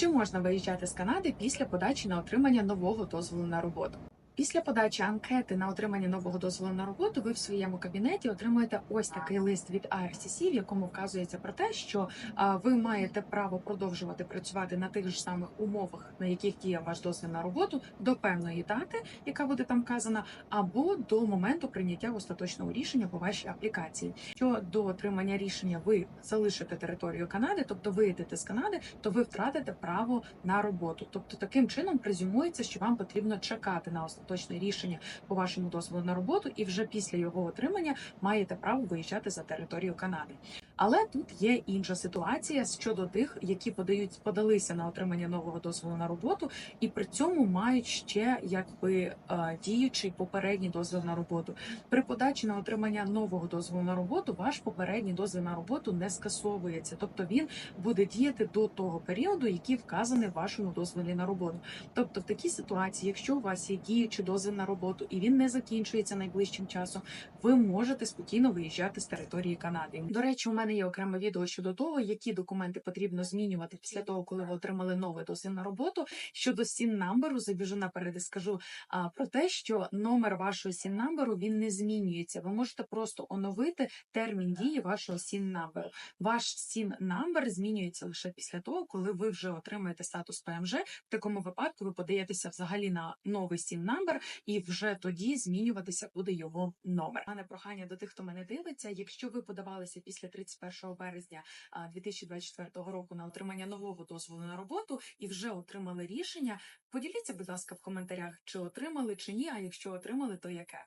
Чи можна виїжджати з Канади після подачі на отримання нового дозволу на роботу? Після подачі анкети на отримання нового дозволу на роботу, ви в своєму кабінеті отримуєте ось такий лист від IRCC, в якому вказується про те, що ви маєте право продовжувати працювати на тих ж самих умовах, на яких діє ваш дозвіл на роботу, до певної дати, яка буде там вказана, або до моменту прийняття остаточного рішення по вашій аплікації. Що до отримання рішення ви залишите територію Канади, тобто виїдете з Канади, то ви втратите право на роботу. Тобто таким чином презюмується, що вам потрібно чекати на остаточне рішення по вашому дозволу на роботу, і вже після його отримання маєте право виїжджати за територію Канади. Але тут є інша ситуація щодо тих, які подають подалися на отримання нового дозволу на роботу, і при цьому мають ще якби е, діючий попередній дозвіл на роботу. При подачі на отримання нового дозволу на роботу ваш попередній дозвіл на роботу не скасовується, тобто він буде діяти до того періоду, який вказаний в вашому дозволі на роботу. Тобто, в такій ситуації, якщо у вас є діючий дозвіл на роботу і він не закінчується найближчим часом, ви можете спокійно виїжджати з території Канади. До речі, у мене є окреме відео щодо того, які документи потрібно змінювати після того, коли ви отримали новий дозвіл на роботу. Щодо сін намберу, забіжу наперед і скажу а, про те, що номер вашого сін намберу він не змінюється. Ви можете просто оновити термін дії вашого сін намберу. Ваш сін намбер змінюється лише після того, коли ви вже отримаєте статус ПМЖ. В такому випадку ви подаєтеся взагалі на новий сін намбер, і вже тоді змінюватися буде його номер. Мене прохання до тих, хто мене дивиться. Якщо ви подавалися після 31 березня а, 2024 року на отримання нового дозволу на роботу і вже отримали рішення, поділіться, будь ласка, в коментарях, чи отримали чи ні. А якщо отримали, то яке.